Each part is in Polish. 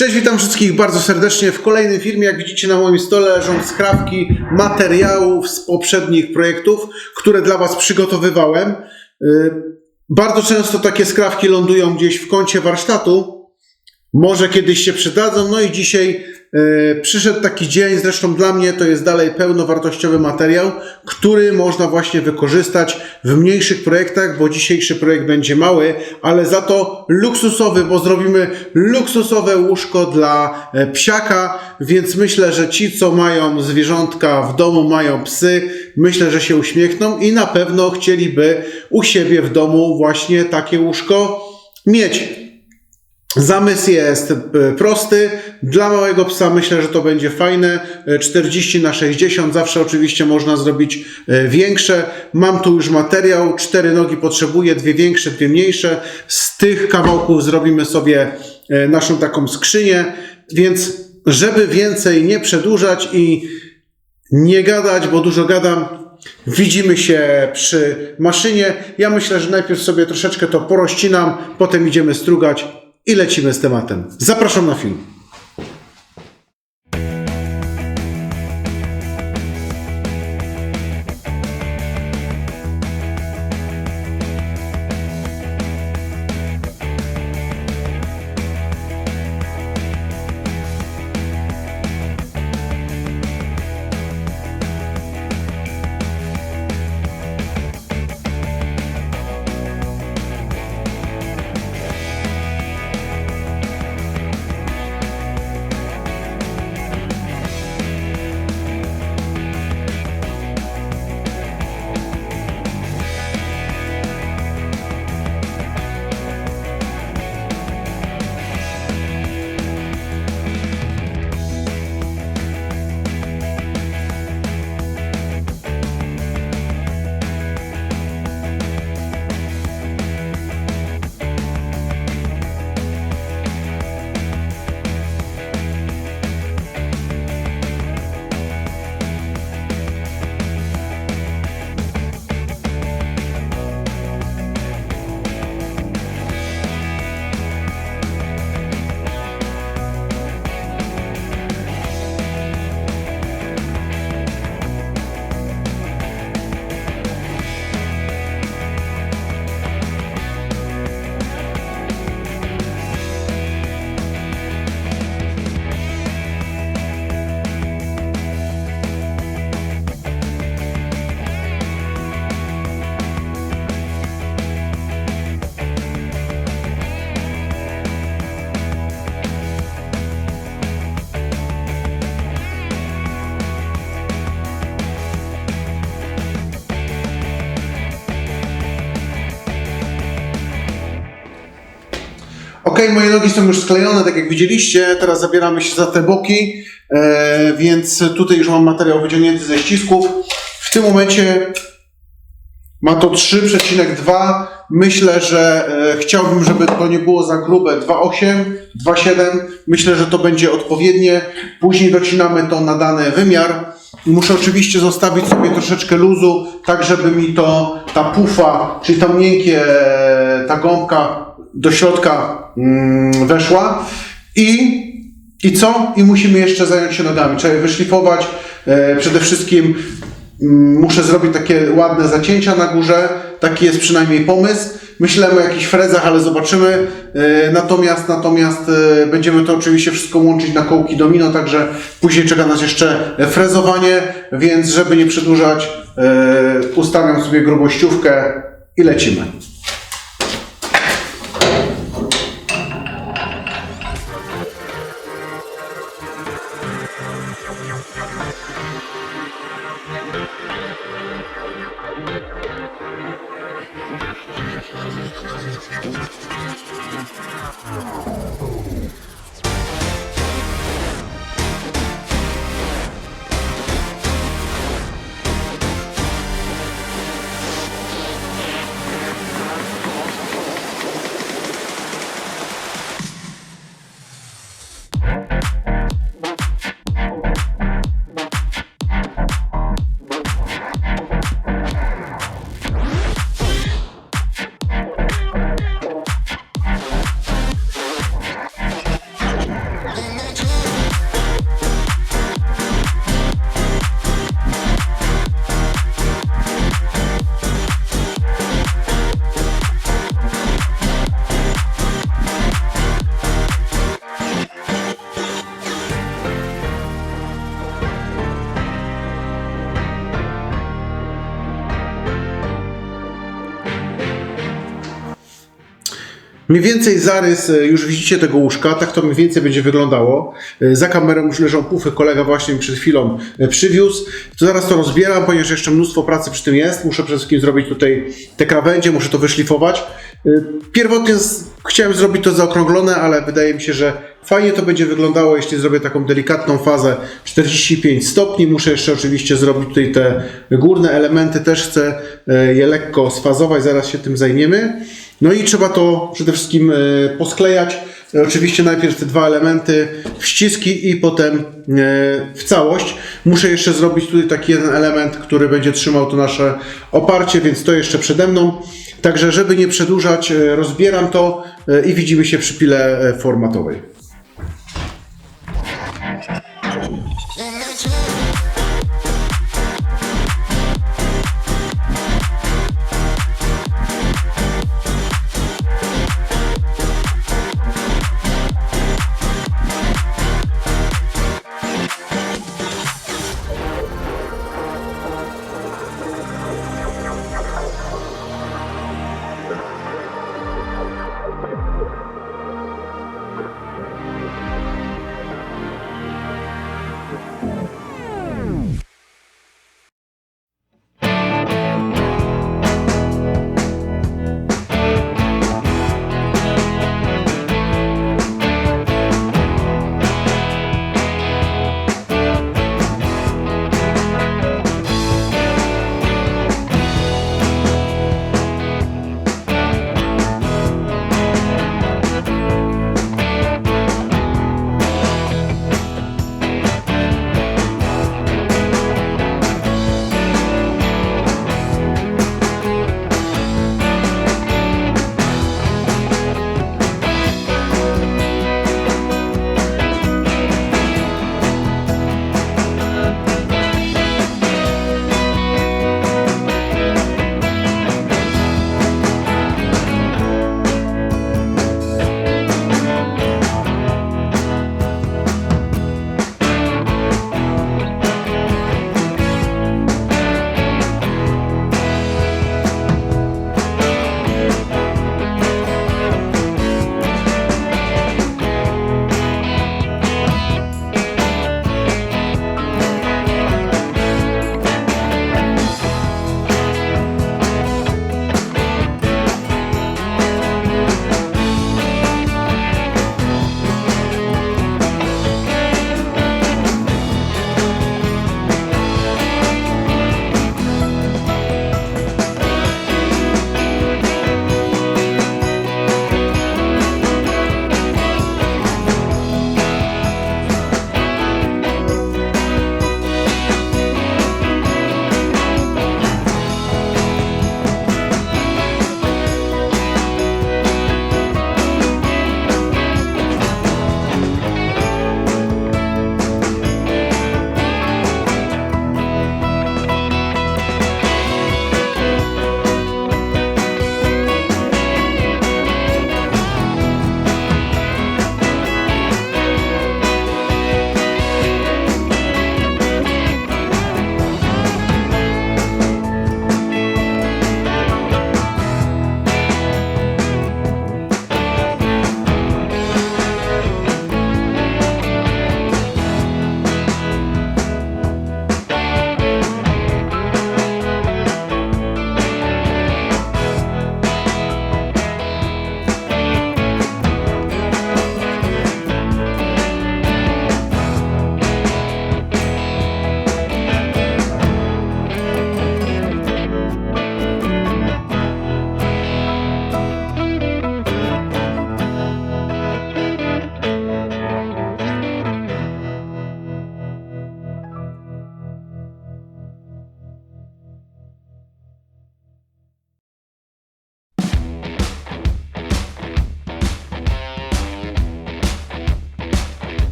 Cześć, witam wszystkich bardzo serdecznie w kolejnym filmie. Jak widzicie na moim stole leżą skrawki materiałów z poprzednich projektów, które dla Was przygotowywałem. Yy, Bardzo często takie skrawki lądują gdzieś w kącie warsztatu. Może kiedyś się przydadzą. No i dzisiaj przyszedł taki dzień, zresztą dla mnie to jest dalej pełnowartościowy materiał, który można właśnie wykorzystać w mniejszych projektach, bo dzisiejszy projekt będzie mały, ale za to luksusowy, bo zrobimy luksusowe łóżko dla e, psiaka, więc myślę, że ci, co mają zwierzątka w domu, mają psy, myślę, że się uśmiechną i na pewno chcieliby u siebie w domu właśnie takie łóżko mieć. Zamysł jest e, prosty. Dla małego psa myślę, że to będzie fajne. E, 40 na 60 zawsze oczywiście można zrobić e, większe. Mam tu już materiał. Cztery nogi potrzebuję, dwie większe, dwie mniejsze. Z tych kawałków zrobimy sobie e, naszą taką skrzynię. Więc żeby więcej nie przedłużać i nie gadać, bo dużo gadam. Widzimy się przy maszynie. Ja myślę, że najpierw sobie troszeczkę to porościnam, potem idziemy strugać i lecimy z tematem. Zapraszam na film. Moje nogi są już sklejone, tak jak widzieliście. Teraz zabieramy się za te boki, e, więc tutaj już mam materiał wyciągnięty ze ścisków. W tym momencie ma to 3,2. Myślę, że e, chciałbym, żeby to nie było za grube 2,8, 2,7. Myślę, że to będzie odpowiednie. Później docinamy to na dany wymiar. Muszę oczywiście zostawić sobie troszeczkę luzu, tak żeby mi to, ta pufa, czyli to miękkie, e, ta gąbka do środka mm, weszła. I, I co? I musimy jeszcze zająć się nogami. Trzeba je wyszlifować. E, przede wszystkim mm, muszę zrobić takie ładne zacięcia na górze. Taki jest przynajmniej pomysł. Myślemy o jakichś frezach, ale zobaczymy. E, natomiast natomiast e, będziemy to oczywiście wszystko łączyć na kołki domino, także później czeka nas jeszcze frezowanie, więc żeby nie przedłużać, ustawiam sobie grubościówkę i lecimy. Oh. Mniej więcej zarys, e, już widzicie tego łóżka, tak to mniej więcej będzie wyglądało. E, Za kamerą już leżą pufy, kolega właśnie mi przed chwilą e, przywiózł. To zaraz to rozbieram, ponieważ jeszcze mnóstwo pracy przy tym jest. Muszę przede wszystkim zrobić tutaj te krawędzie, muszę to wyszlifować. Pierwotnie chciałem zrobić to zaokrąglone, ale wydaje mi się, że fajnie to będzie wyglądało, jeśli zrobię taką delikatną fazę 45 stopni. Muszę jeszcze oczywiście zrobić tutaj te górne elementy, też chcę je lekko sfazować, zaraz się tym zajmiemy. No i trzeba to przede wszystkim e, posklejać. Oczywiście najpierw te dwa elementy w ściski i potem e, w całość. Muszę jeszcze zrobić tutaj taki jeden element, który będzie trzymał to nasze oparcie, więc to jeszcze przede mną. Także żeby nie przedłużać, e, rozbieram to i widzimy się przy pile formatowej.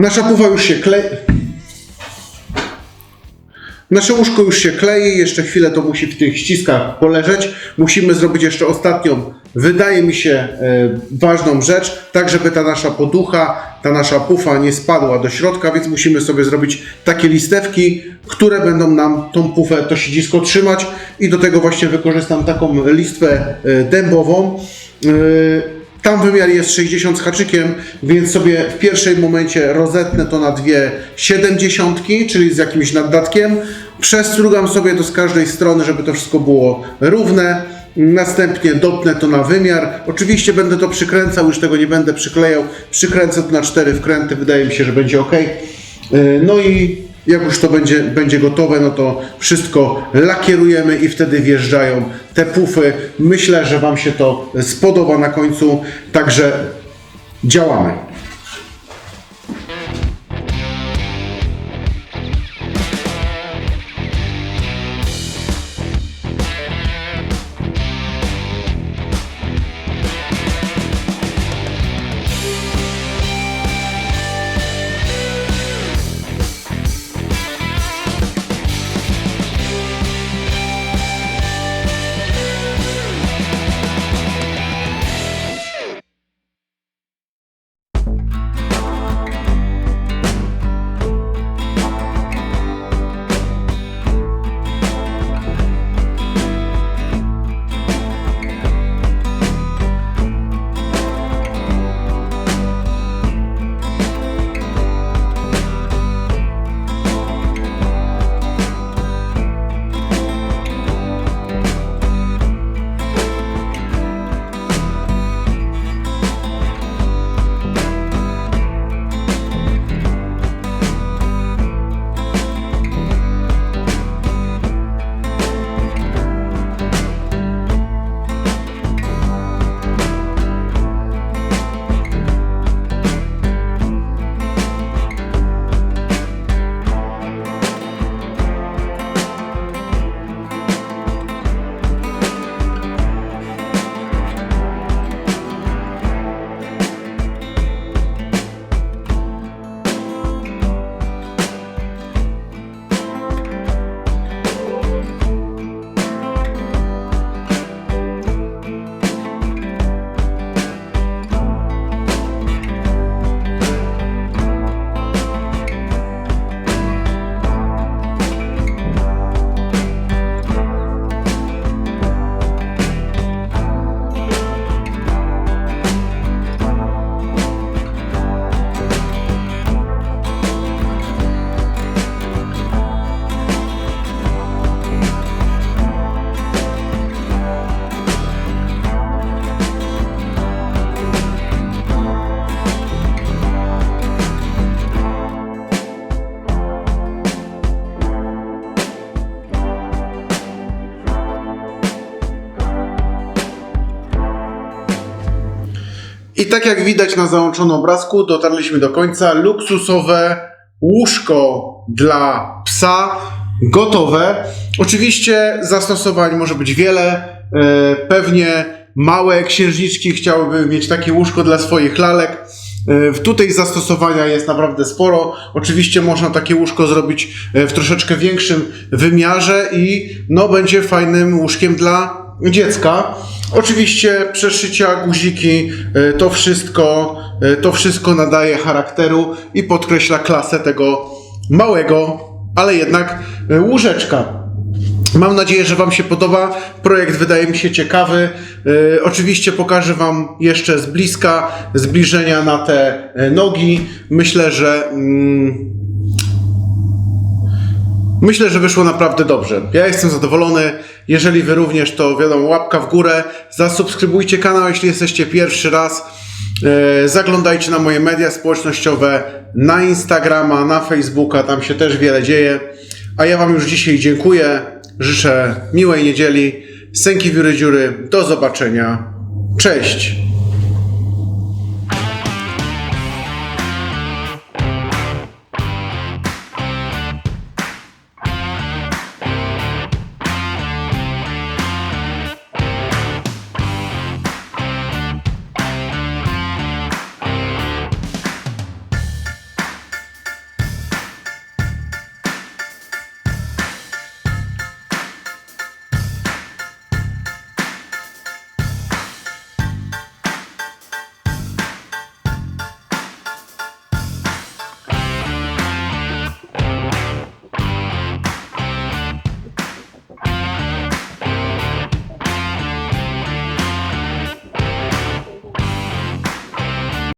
Nasza pufa już się klei. Nasze łóżko już się klei, jeszcze chwilę to musi w tych ściskach poleżeć. Musimy zrobić jeszcze ostatnią, wydaje mi się, e, ważną rzecz, tak żeby ta nasza poducha, ta nasza pufa nie spadła do środka, więc musimy sobie zrobić takie listewki, które będą nam tą pufę, to siedzisko trzymać i do tego właśnie wykorzystam taką listwę e, dębową. Tam wymiar jest 60 z haczykiem, więc sobie w pierwszym momencie rozetnę to na dwie 70, czyli z jakimś naddatkiem. Przestrugam sobie to z każdej strony, żeby to wszystko było równe. Następnie dopnę to na wymiar. Oczywiście będę to przykręcał, już tego nie będę przyklejał. Przykręcę to na cztery wkręty, wydaje mi się, że będzie ok. No i jak już to będzie, będzie gotowe, no to wszystko lakierujemy i wtedy wjeżdżają te pufy. Myślę, że Wam się to spodoba na końcu, także działamy. I tak jak widać na załączonym obrazku, dotarliśmy do końca. Luksusowe łóżko dla psa gotowe. Oczywiście zastosowań może być wiele. E, Pewnie małe księżniczki chciałyby mieć takie łóżko dla swoich lalek. E, Tutaj zastosowania jest naprawdę sporo. Oczywiście można takie łóżko zrobić e, w troszeczkę większym wymiarze i no będzie fajnym łóżkiem dla dziecka. Oczywiście przeszycia, guziki, e, to wszystko, e, to wszystko nadaje charakteru i podkreśla klasę tego małego, ale jednak e, łóżeczka. Mam nadzieję, że Wam się podoba. Projekt wydaje mi się ciekawy. Oczywiście pokażę Wam jeszcze z bliska zbliżenia na te nogi. Myślę, że. Mm, Myślę, że wyszło naprawdę dobrze. Ja jestem zadowolony. Jeżeli Wy również, to wiadomo, łapka w górę. Zasubskrybujcie kanał, jeśli jesteście pierwszy raz. E, Zaglądajcie na moje media społecznościowe, na Instagrama, na Facebooka, tam się też wiele dzieje. A ja Wam już dzisiaj dziękuję. Życzę miłej niedzieli. Sęki wióry dziury. Do zobaczenia. Cześć.